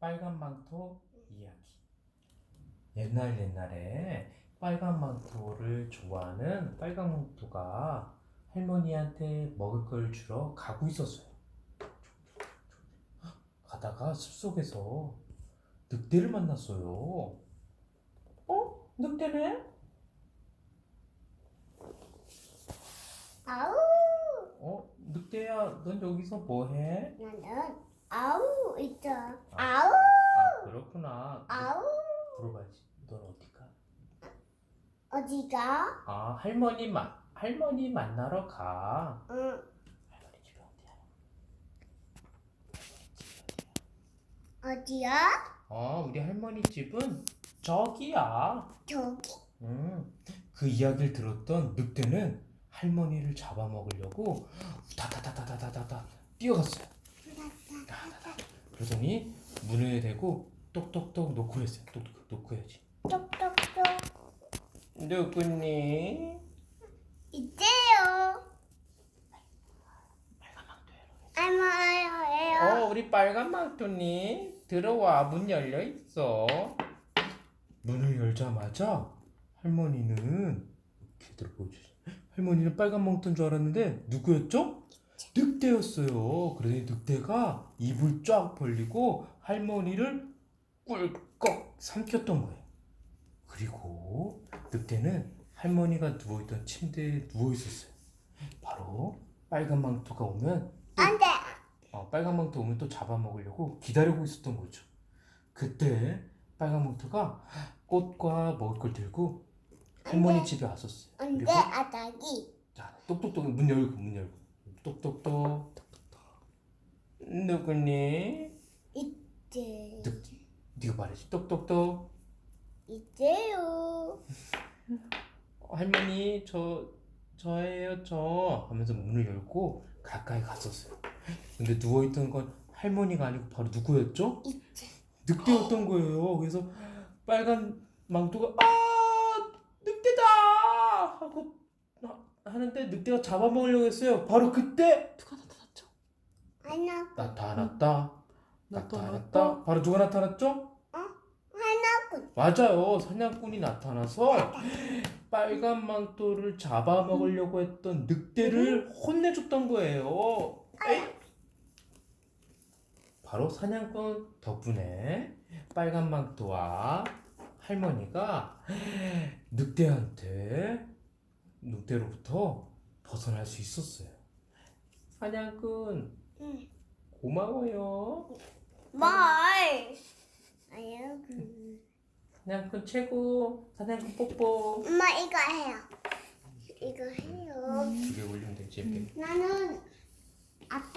빨간 망토 이야기. 옛날 옛날에 빨간 망토를 좋아하는 빨간 망토가 할머니한테 먹을 걸 주러 가고 있었어요. 가다가 숲속에서 늑대를 만났어요. 어? 늑대네? 아우 어? 늑대야, 넌 여기서 뭐 해? 나는 아우 있죠 아우 아, 그렇구나. 아우 물어봐야지. 넌 어디가? 어디가 아, 할머니 마, 할머니 만나러 가. 응 할머니 집이 어디야? 어디야 어, 우리 할머니 집은 저기야. 저기 음, 그 이야기를 들었던 늑대는 할머니를 잡아먹으려고 다다다다다다다 뛰어갔어요. 다다다. 그러더니 문에 대고 똑똑똑 놓고 했어요. 똑똑 놓고 해야지. 똑똑똑 누구니? 있대요 할머니예요 어, 우리 빨간 망토니 들어와 문 열려 있어. 문을 열자마자 할머니는 걔들 보여주지. 할머니는 빨간 망토인 줄 알았는데 누구였죠? 늑대였어요. 그러더니 늑대가 입을 쫙 벌리고 할머니를 꿀꺽 삼켰던 거예요. 그리고 늑대는 할머니가 누워있던 침대에 누워 있었어요. 바로 빨간 망토가 오면 안돼 어, 빨간 망토 오면 또 잡아먹으려고 기다리고 있었던 거죠. 그때 빨간 망토가 꽃과 먹을 걸 들고 할머니. 집에 왔었어요. 안돼 그리고 아다기 자, 똑똑똑 문 열고 문 열고 똑똑똑 똑똑똑 누구니? 늑 네가 말해지 똑똑똑 어, 할머니 저 저예요 저 하면서 문을 열고 가까이 갔었어요. 근데 누워 있던 건 할머니가 아니고 바로 누구였죠? 있대 늑대였던 거예요. 그래서 빨간 망토가 아 늑대다 하고 하- 하는데 늑대가 잡아먹으려고 했어요. 바로 그때 누가 나타났죠? 나타났다. 나타났다. 나타났다. 바로 누가 나타났죠? 맞아요. 사냥꾼이 나타나서 빨간 망토를 잡아먹으려고 했던 늑대를 혼내줬던 거예요. 에이. 바로 사냥꾼 덕분에 빨간 망토와 할머니가 늑대한테 늑대로부터 벗어날 수 있었어요. 사냥꾼 응. 고마워요. 뭘 아유 그 사냥꾼 최고. 사냥꾼 뽀뽀. 엄마 이거 해요 이거 해요 이게 올리면 되지. 이렇게. 나는 아빠